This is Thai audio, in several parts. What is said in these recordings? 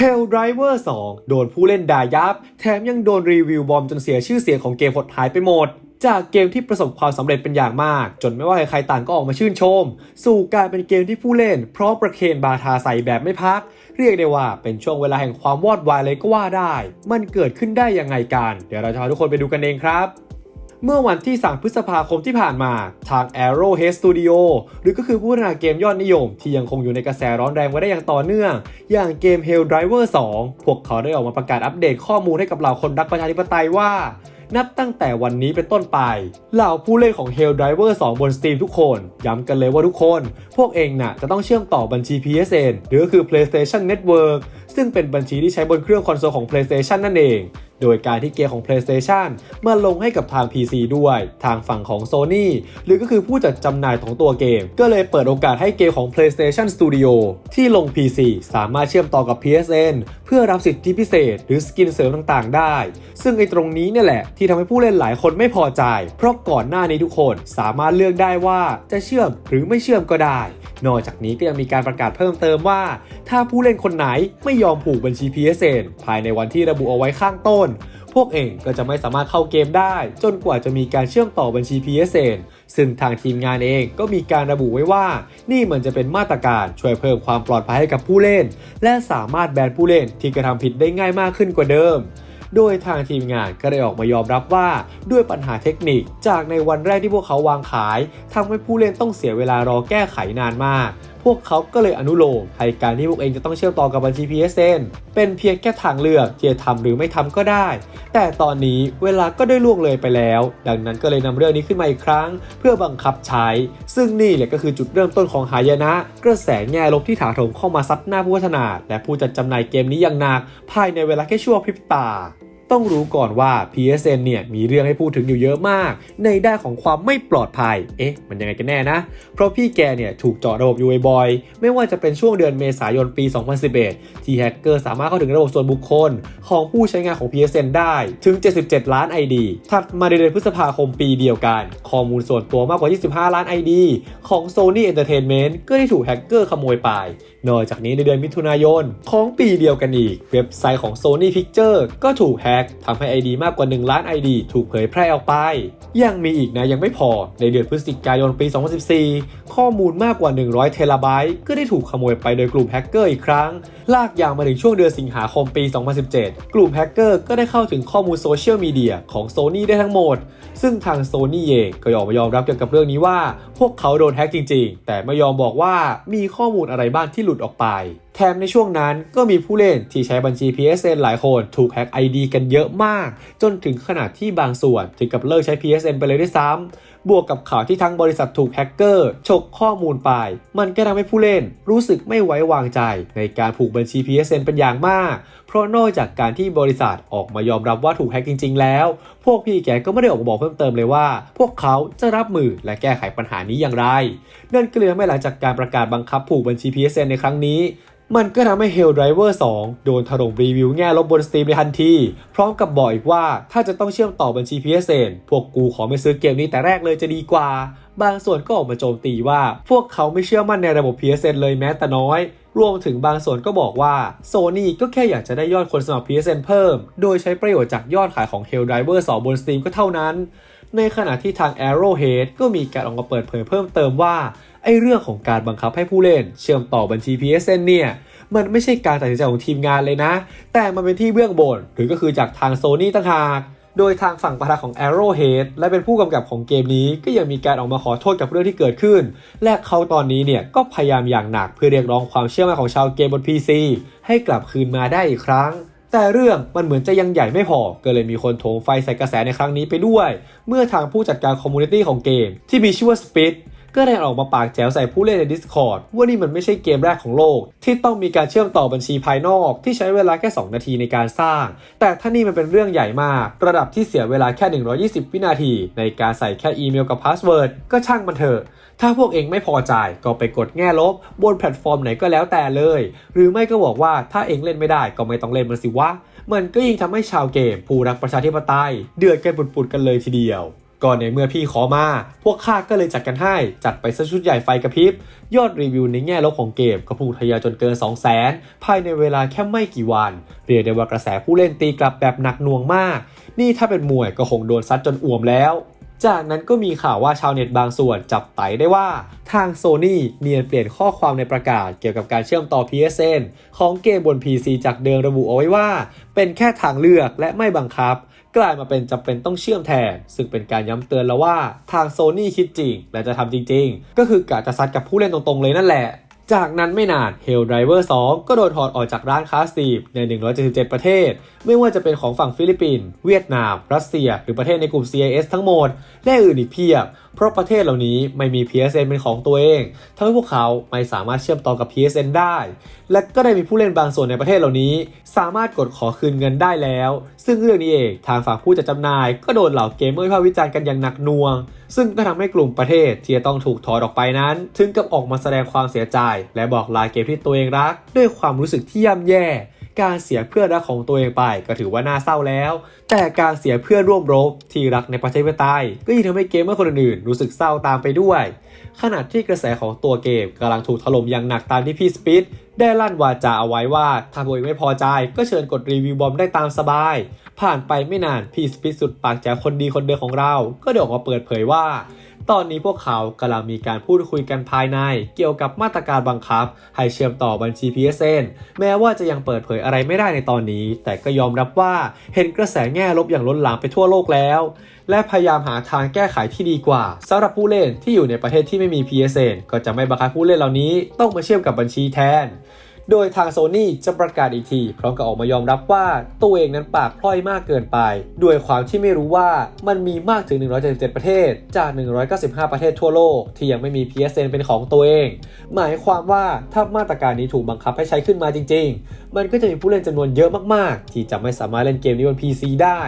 Hell Driver 2 โดนผู้เล่นด่ายับ แถมยังโดนรีวิวบอมจนเสียชื่อเสียงของเกมหดหายไปหมด จากเกมที่ประสบความสำเร็จเป็นอย่างมาก จนไม่ว่าใครๆต่างก็ออกมาชื่นชม สู่การเป็นเกมที่ผู้เล่น พราะประเคนบาทาใส่แบบไม่พัก เรียกได้ว่าเป็นช่วงเวลาแห่งความวอดวายเลยก็ว่าได้ มันเกิดขึ้นได้ยังไงกัน เดี๋ยวเราจะพาทุกคนไปดูกันเองครับ เมื่อวันที่ 3 พฤษภาคมที่ผ่านมาทาง Arrowhead Studio หรือก็คือผู้พัฒนาเกมยอดนิยม ที่ยังคงอยู่ในกระแสร้อนแรงไว้ได้อย่างต่อเนื่อง อย่างเกม Hell Driver 2 พวกเขาได้ออกมาประกาศอัปเดตข้อมูลให้กับเหล่าคนรักประชาธิปไตยว่า นับตั้งแต่วันนี้เป็นต้นไป เหล่าผู้เล่นของ Hell Driver 2 บน Steam ทุกคน ย้ำกันเลยว่าทุกคน พวกเองน่ะจะต้องเชื่อมต่อบัญชี PSN หรือก็คือ PlayStation Network ซึ่งเป็นบัญชีที่ใช้บนเครื่องคอนโซลของ PlayStation นั่นเอง โดยการที่เกมของ PlayStation มาลงให้กับทาง PC ด้วย ทางฝั่งของ Sony หรือก็คือผู้จัดจำหน่ายของตัวเกม ก็เลยเปิดโอกาสให้เกมของ PlayStation Studio ที่ลง PC สามารถเชื่อมต่อกับ PSN เพื่อรับสิทธิพิเศษ หรือสกินเสริมต่างๆ ได้ ซึ่งไอ้ตรงนี้เนี่ยแหละ ที่ทำให้ผู้เล่นหลายคนไม่พอใจ เพราะก่อนหน้านี้ทุกคนสามารถเลือกได้ว่าจะเชื่อมหรือไม่เชื่อมก็ได้นอกจากนี้ก็ยังมีการประกาศเพิ่มเติมว่า ถ้าผู้เล่นคนไหนไม่ยอมผูกบัญชี PSN ภายในวันที่ระบุเอาไว้ข้างต้น พวกเองก็จะไม่สามารถเข้าเกมได้ จนกว่าจะมีการเชื่อมต่อบัญชี PSN ซึ่งทางทีมงานเองก็มีการระบุไว้ว่า นี่เหมือนจะเป็นมาตรการช่วยเพิ่มความปลอดภัยให้กับผู้เล่น และสามารถแบนผู้เล่นที่กระทำผิดได้ง่ายมากขึ้นกว่าเดิม โดยทางทีมงานก็ได้ออกมายอมรับว่าด้วยปัญหาเทคนิคจากในวันแรกที่พวกเขาวางขายทำให้ผู้เล่นต้องเสียเวลารอแก้ไขนานมาก วกเขาก็เลยอนุโลมให้การที่พวกเองจะต้องเชื่อมต่อกับบัญชี PSN เป็นเพียงแค่ทางเลือกที่จะทำหรือไม่ทำก็ได้ แต่ตอนนี้เวลาก็ได้ล่วงเลยไปแล้ว ดังนั้นก็เลยนำเรื่องนี้ขึ้นมาอีกครั้ง เพื่อบังคับใช้ ซึ่งนี่แหละก็คือจุดเริ่มต้นของหายนะ กระแสแง่ลบที่ถาโถมเข้ามาซัดหน้าผู้พัฒนาและผู้จัดจำหน่ายเกมนี้อย่างหนักภายในเวลาแค่ชั่วพริบตา ต้องรู้ก่อนว่า PSN เนี่ยมีเรื่องให้พูดถึงอยู่เยอะมาก ในด้านของความไม่ปลอดภัย เอ๊ะ มันยังไงกันแน่นะ เพราะพี่แกเนี่ยถูกเจาะระบบอยู่บ่อยๆไม่ว่าจะเป็นช่วงเดือนเมษายนปี 2011 ที่แฮกเกอร์สามารถเข้าถึงระบบส่วนบุคคล ของผู้ใช้งานของ PSN ได้ถึง 77 ล้าน ID ถัดมาในเดือนพฤษภาคมปีเดียวกัน ข้อมูลส่วนตัวมากกว่า 25 ล้าน ID ของ Sony Entertainment ก็ได้ถูกแฮกเกอร์ขโมยไป นอกจากนี้ในเดือนมิถุนายน ของปีเดียวกันอีก เว็บไซต์ของ Sony Picture ก็ถูกแฮกทำให้ ID มากกว่า 1 ล้าน ID ถูกเผยแพร่ออกไป ยังมีอีกนะยังไม่พอในเดือนพฤศจิกายนปี 2014 ข้อมูลมากกว่า 100 เทราไบต์ก็ได้ถูกขโมยไปโดยกลุ่มแฮกเกอร์อีกครั้ง ลากยาวมาถึงช่วงเดือนสิงหาคมปี 2017 กลุ่มแฮกเกอร์ก็ได้เข้าถึงข้อมูลโซเชียลมีเดียของ Sony ได้ทั้งหมด ซึ่งทาง Sony เองก็ยอมยอมรับเกี่ยวกับเรื่องนี้ว่า พวกเขาโดนแฮกจริง ๆ แต่ไม่ยอมบอกว่ามีข้อมูลอะไรบ้างที่หลุดออกไป แถมในช่วงนั้นก็มีผู้เล่นที่ใช้บัญชี PSN หลายคนถูกแฮก ID กันเยอะมาก จนถึงขนาดที่บางส่วนถึงกับเลิกใช้ PSN ไปเลยด้วยซ้ำบวกกับข่าวที่ทั้งบริษัทถูกแฮกเกอร์ฉกข้อมูลไป มันก็ทำให้ผู้เล่นรู้สึกไม่ไว้วางใจ ในการผูกบัญชี PSN เป็นอย่างมาก เพราะนอกจากการที่บริษัทออกมายอมรับว่าถูกแฮกจริง ๆ แล้ว พวกพี่แกก็ไม่ได้ออกมาบอกเพิ่มเติมเลยว่า พวกเขาจะรับมือและแก้ไขปัญหานี้อย่างไร นั่นก็เลยทำให้หลังจากการประกาศบังคับผูกบัญชี PSN ในครั้งนี้มันก็ทำให้ Hell Driver 2 โดนถล่มรีวิวแง่ลบบน Steam ในทันที พร้อมกับบอกอีกว่าถ้าจะต้องเชื่อมต่อบัญชี PSN พวกกูขอไม่ซื้อเกมนี้แต่แรกเลยจะดีกว่า บางส่วนก็ออกมาโจมตีว่า พวกเขาไม่เชื่อมั่นในระบบ PSN เลยแม้แต่น้อย รวมถึงบางส่วนก็บอกว่า Sony ก็แค่อยากจะได้ยอดคนสมัคร PSN เพิ่ม โดยใช้ประโยชน์จากยอดขายของ Hell Driver 2 บน Steam ก็เท่านั้นในขณะที่ทาง Arrowhead ก็มีการออกมาเปิดเผยเพิ่มเติมว่าไอเรื่องของการบังคับให้ผู้เล่น เชื่อมต่อบัญชี PSN เนี่ยมันไม่ใช่การตัดสินใจของทีมงานเลยนะ แต่มันเป็นที่เบื้องบนหรือก็คือจากทาง Sony ต่างหากโดยทางฝั่งประธานของ Arrowhead และเป็นผู้กำกับของเกมนี้ก็ยังมีการออกมาขอโทษกับเรื่องที่เกิดขึ้น และเขาตอนนี้เนี่ยก็พยายามอย่างหนักเพื่อเรียกร้องความเชื่อมั่นของชาวเกมบน PC ให้กลับคืนมาได้อีกครั้ง แต่เรื่องมันเหมือนจะยังใหญ่ไม่พอ ก็เลยมีคนโถมไฟใส่กระแสในครั้งนี้ไปด้วย เมื่อทางผู้จัดการคอมมูนิตี้ของเกม ที่มีชื่อว่า Spit ก็ได้ออกมาปากแจ๋วใส่ผู้เล่นใน Discord ว่านี่มันไม่ใช่เกมแรกของโลก ที่ต้องมีการเชื่อมต่อบัญชีภายนอกที่ใช้เวลาแค่ 2 นาทีในการสร้าง แต่ถ้านี่มันเป็นเรื่องใหญ่มาก ระดับที่เสียเวลาแค่ 120 วินาที ในการใส่แค่อีเมลกับพาสเวิร์ดก็ช่างมันเถอะถ้าพวกเองไม่พอใจก็ไปกดแง่ลบบนแพลตฟอร์มไหนก็แล้วแต่เลย หรือไม่ก็บอกว่าถ้าเองเล่นไม่ได้ก็ไม่ต้องเล่นมันสิวะมันก็ยิ่งทำให้ชาวเกม ผู้รักประชาธิปไตย เดือดกันปุดๆกันเลยทีเดียว ก่อนในเมื่อพี่ขอมา พวกข้าก็เลยจัดกันให้ จัดไปซะชุดใหญ่ไฟกระพริบ ยอดรีวิวในแง่ลบของเกมก็พุ่งทะยานจนเกิน 2 0 0 0 0 0ภายในเวลาแค่ไม่กี่วัน เรียกได้ว่ากระแสผู้เล่นตีกลับแบบหนักหน่วงมาก นี่ถ้าเป็นมวยก็คงโดนซัดจนอ่วมแล้ว จากนั้นก็มีข่าวว่าชาวเน็ตบางส่วนจับไตได้ว่า ทางโซ n y เนียนเปลี่ยนข้อความในประกาศเกี่ยวกับการเชื่อมต่อ PSN ของเกมบน PC จากเดิมระบุเอาไว้ว่า เป็นแค่ทางเลือกและไม่บังคับ กลายมาเป็นจำเป็นต้องเชื่อมแทน ซึ่งเป็นการย้ำเตือนแล้วว่าทางโซนี่คิดจริง และจะทำจริง ๆ ก็คือกะจะซัดกับผู้เล่นตรงๆเลยนั่นแหละ จากนั้นไม่นาน Hell Driver 2 ก็โดนถอดออกจากร้านค้าสตีฟใน 177 ประเทศ ไม่ว่าจะเป็นของฝั่งฟิลิปปินส์เวียดนาม รัสเซีย หรือประเทศในกลุ่ม CIS ทั้งหมด และอื่นอีกเพียบ เพราะประเทศเหล่านี้ไม่มี PSN เป็นของตัวเองทำให้พวกเขาไม่สามารถเชื่อมต่อกับ PSN ได้ และก็ได้มีผู้เล่นบางส่วนในประเทศเหล่านี้ สามารถกดขอคืนเงินได้แล้ว ซึ่งเรื่องนี้เองทางฝั่งผู้จัดจำหน่าย ก็โดนเหล่าเกมเมอร์วิพากษ์วิจารณ์กันอย่างหนักหน่วง ซึ่งก็ทำให้กลุ่มประเทศที่จะต้องถูกถอดออกไปนั้น ถึงกับออกมาแสดงความเสียใจ และบอกลาเกมที่ตัวเองรัก ด้วยความรู้สึกที่ย่ำแย่ การเสียเพื่อนรักของตัวเองไปก็ถือว่าน่าเศร้าแล้ว แต่การเสียเพื่อนร่วมรบที่รักในประเทศเพื่อตายก็ยิ่งทำให้เกมเมอร์คนอื่นๆรู้สึกเศร้าตามไปด้วย ขณะที่กระแสของตัวเกมกำลังถูกถล่มอย่างหนักตามที่พี่สปิดได้ลั่นวาจาเอาไว้ว่าถ้าตัวเองไม่พอใจ ก็เชิญกดรีวิวบอมได้ตามสบาย ผ่านไปไม่นานพี่สปิดสุดปากแจ๋วคนดีคนเดิมของเรา ก็ได้ออกมาเปิดเผยว่า ตอนนี้พวกเขากำลังมีการพูดคุยกันภายใน เกี่ยวกับมาตรการบังคับ ให้เชื่อมต่อบัญชี PSN แม้ว่าจะยังเปิดเผยอะไรไม่ได้ในตอนนี้ แต่ก็ยอมรับว่าเห็นกระแสแง่ลบอย่างล้นหลามไปทั่วโลกแล้ว และพยายามหาทางแก้ไขที่ดีกว่าสำหรับผู้เล่นที่อยู่ในประเทศที่ไม่มี PSN ก็จะไม่บังคับผู้เล่นเหล่านี้ต้องมาเชื่อมกับบัญชีแทน โดยทางโซ n y จะประกาศอีกทีพร้อมกับออกมายอมรับว่าตัวเองนั้นปากพร่อยมากเกินไป ด้วยความที่ไม่รู้ว่ามันมีมากถึง 177 ประเทศ จาก 195 ประเทศทั่วโลก ที่ยังไม่มี PSN เป็นของตัวเอง หมายความว่าถ้ามาตรการนี้ถูกบังคับให้ใช้ขึ้นมาจริง ๆ มันก็จะมีผู้เล่นจำนวนเยอะมากๆ ที่จะไม่สามารถเล่นเกมนี้บน PC ได้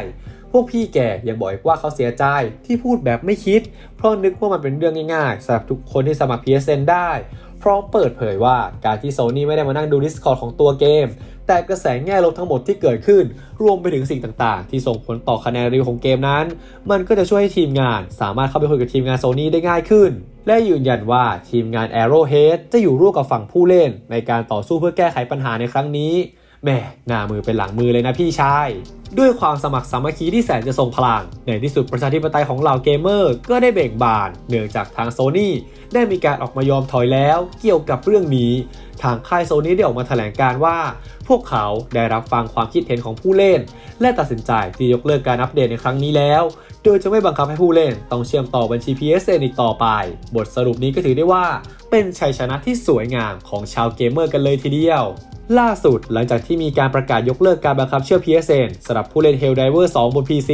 พวกพี่แกยังบอกอีกว่าเขาเสียใจที่พูดแบบไม่คิด เพราะนึกว่ามันเป็นเรื่องง่ายๆสำหรับทุกคนที่สมัคร PSN ได้ พร้อมเปิดเผยว่าการที่โซนี่ไม่ได้มานั่งดู Discord ของตัวเกม แต่กระแสแง่ลบทั้งหมดที่เกิดขึ้น รวมไปถึงสิ่งต่างๆ ที่ส่งผลต่อคะแนนรีวิวของเกมนั้น มันก็จะช่วยให้ทีมงานสามารถเข้าไปคุยกับทีมงานโซนี่ได้ง่ายขึ้น และยืนยันว่าทีมงาน Arrowhead จะอยู่ร่วมกับฝั่งผู้เล่น ในการต่อสู้เพื่อแก้ไขปัญหาในครั้งนี้ แม่หน้ามือเป็นหลังมือเลยนะพี่ชาย ด้วยความสมัครสามัคคีที่แสนจะทรงพลัง ในที่สุดประชาธิปไตยของเหล่าเกมเมอร์ ก็ได้เบ่งบาน เนื่องจากทางโซนี่ได้มีการออกมายอมถอยแล้ว เกี่ยวกับเรื่องนี้ ทางค่ายโซนี่ได้ออกมาแถลงการว่า พวกเขาได้รับฟังความคิดเห็นของผู้เล่น และตัดสินใจที่ยกเลิกการอัปเดตในครั้งนี้แล้ว โดยจะไม่บังคับให้ผู้เล่นต้องเชื่อมต่อบัญชี PSN อีกต่อไป บทสรุปนี้ก็ถือได้ว่า เป็นชัยชนะที่สวยงามของชาวเกมเมอร์กันเลยทีเดียว ล่าสุดหลังจากที่มีการประกาศยกเลิกการบังคับเชื่อ PSN สำหรับผู้เล่น Helldiver 2 บน PC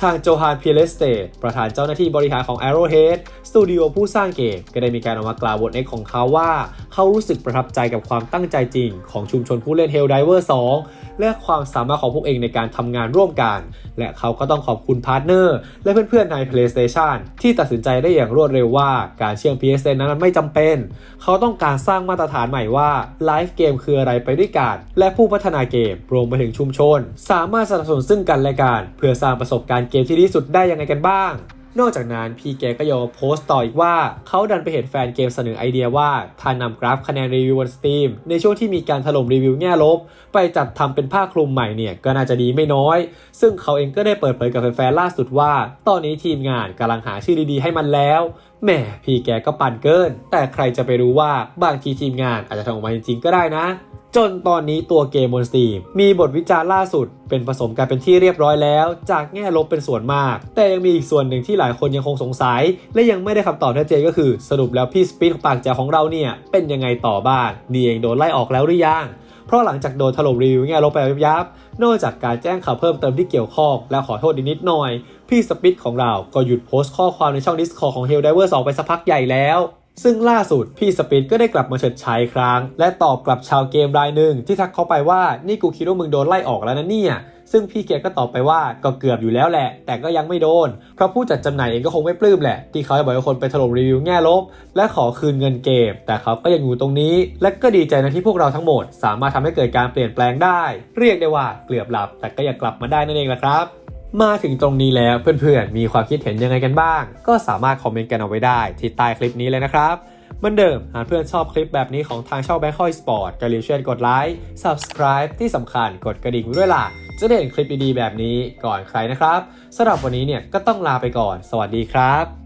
ทางโจฮานพีเลสเตประธานเจ้าหน้าที่บริหารของ Arrowhead สตูดิโอผู้สร้างเกม ก็ได้มีการออกมากล่าวบทเอกของเขาว่า เขารู้สึกประทับใจกับความตั้งใจจริงของชุมชนผู้เล่น Helldiver 2 และความสามารถของพวกเองในการทำงานร่วมกัน และเขาก็ต้องขอบคุณพาร์ทเนอร์และเพื่อนๆใน PlayStation ที่ตัดสินใจได้อย่างรวดเร็วว่าการเชื่อม PSN นั้นไม่จำเป็น เขาต้องการสร้างมาตรฐานใหม่ว่าไลฟ์เกมคืออะไรไปด้วยกัน และผู้พัฒนาเกมรวมไปถึงชุมชน สามารถสนับสนุนซึ่งกันและกัน เพื่อสร้างประสบการณ์เกมที่ดีสุดได้ยังไงกันบ้าง นอกจากนั้นพี่แกก็ยังโพสต์ต่ออีกว่า เขาดันไปเห็นแฟนเกมเสนอไอเดียว่าถ้านำกราฟคะแนนรีวิวบน Steam ในช่วงที่มีการถล่มรีวิวแง่ลบ ไปจัดทำเป็นผ้าคลุมใหม่เนี่ยก็น่าจะดีไม่น้อย ซึ่งเขาเองก็ได้เปิดเผยกับแฟนๆล่าสุดว่า ตอนนี้ทีมงานกำลังหาชื่อดีๆให้มันแล้วแหมพี่แกก็ปั่นเกิน แต่ใครจะไปรู้ว่าบางทีทีมงานอาจจะทำออกมาจริงๆก็ได้นะ จนตอนนี้ตัวเกมบน Steam มีบทวิจารณ์ล่าสุด เป็นผสมกันเป็นที่เรียบร้อยแล้ว จากแง่ลบเป็นส่วนมาก แต่ยังมีอีกส่วนหนึ่งที่หลายคนยังคงสงสัย และยังไม่ได้คำตอบชัดเจนก็คือ สรุปแล้วพี่สปีดปากแจ๋ของเราเนี่ยเป็นยังไงต่อบ้างนี่เองโดนไล่ออกแล้วหรือยังเพราะหลังจากโดนถล่มรีวิวแง่ลบไปยับ นอกจากการแจ้งข่าวเพิ่มเติมที่เกี่ยวข้องและขอโทษนิดหน่อย พี่สปิดของเราก็หยุดโพสต์ข้อความในช่อง Discord ของ Helldiver 2 ไปสักพักใหญ่แล้ว ซึ่งล่าสุดพี่สปิดก็ได้กลับมาเฉิดฉายครั้ง และตอบกลับชาวเกมรายหนึ่งที่ทักเข้าไปว่านี่กูคิดว่ามึงโดนไล่ออกแล้วนะเนี่ยซึ่งพี่เกก็ตอบไปว่าก็เกือบอยู่แล้วแหละ แต่ก็ยังไม่โดน เพราะผู้จัดจำหน่ายเองก็คงไม่ปลื้มแหละ ที่เขาจะบอกให้คนไปถล่มรีวิวแง่ลบ และขอคืนเงินเกม แต่เขาก็ยังอยู่ตรงนี้ และก็ดีใจนะที่พวกเราทั้งหมด สามารถทำให้เกิดการเปลี่ยนแปลงได้ เรียกได้ว่าเกือบหลับ แต่ก็ยังกลับมาได้นั่นเองแหละครับ มาถึงตรงนี้แล้วเพื่อนๆ มีความคิดเห็นยังไงกันบ้าง ก็สามารถคอมเมนต์กันเอาไว้ได้ที่ใต้คลิปนี้เลยนะครับเหมือนเดิมหากเพื่อนชอบคลิปแบบนี้ของทางช่องค์คอยสปอร์ตก็รีบช่วยกดไลค์ Subscribe ที่สำคัญกดกระดิ่งด้วยล่ะ จะได้เห็นคลิปดีๆแบบนี้ก่อนใครนะครับสำหรับวันนี้เนี่ยก็ต้องลาไปก่อน สวัสดีครับ